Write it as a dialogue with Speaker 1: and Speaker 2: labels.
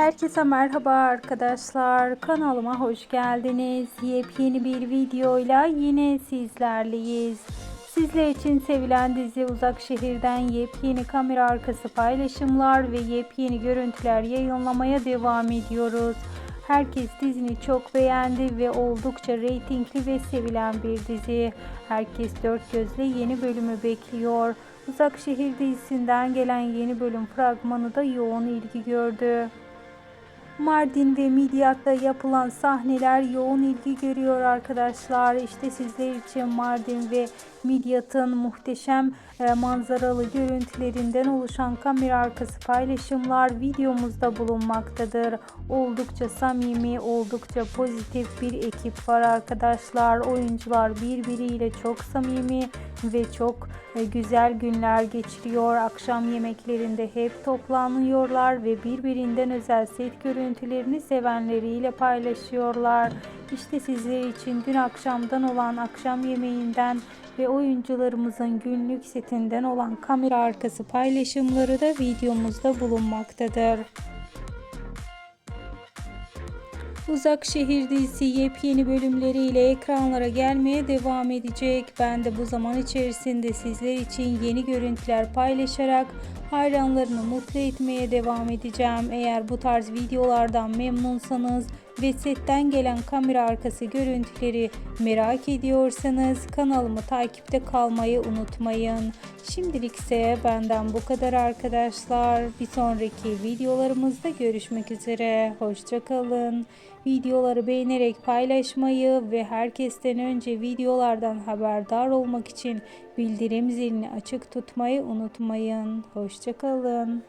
Speaker 1: Herkese merhaba arkadaşlar. Kanalıma hoş geldiniz. Yepyeni bir videoyla yine sizlerleyiz. Sizler için sevilen dizi Uzak Şehir'den yepyeni kamera arkası paylaşımlar ve yepyeni görüntüler yayınlamaya devam ediyoruz. Herkes dizini çok beğendi ve oldukça reytingli ve sevilen bir dizi. Herkes dört gözle yeni bölümü bekliyor. Uzak Şehir dizisinden gelen yeni bölüm fragmanı da yoğun ilgi gördü. Mardin ve Midyat'ta yapılan sahneler yoğun ilgi görüyor arkadaşlar. İşte sizler için Mardin ve Midyat'ın muhteşem e, manzaralı görüntülerinden oluşan kamera arkası paylaşımlar videomuzda bulunmaktadır. Oldukça samimi, oldukça pozitif bir ekip var arkadaşlar. Oyuncular birbiriyle çok samimi ve çok e, güzel günler geçiriyor. Akşam yemeklerinde hep toplanıyorlar ve birbirinden özel set görüntülerini sevenleriyle paylaşıyorlar. İşte sizler için dün akşamdan olan akşam yemeğinden ve oyuncularımızın günlük setinden olan kamera arkası paylaşımları da videomuzda bulunmaktadır. Uzak Şehir dizisi yepyeni bölümleriyle ekranlara gelmeye devam edecek. Ben de bu zaman içerisinde sizler için yeni görüntüler paylaşarak hayranlarını mutlu etmeye devam edeceğim. Eğer bu tarz videolardan memnunsanız ve setten gelen kamera arkası görüntüleri merak ediyorsanız kanalımı takipte kalmayı unutmayın. Şimdilik ise benden bu kadar arkadaşlar. Bir sonraki videolarımızda görüşmek üzere. Hoşçakalın. Videoları beğenerek paylaşmayı ve herkesten önce videolardan haberdar olmak için bildirim zilini açık tutmayı unutmayın. Hoşçakalın.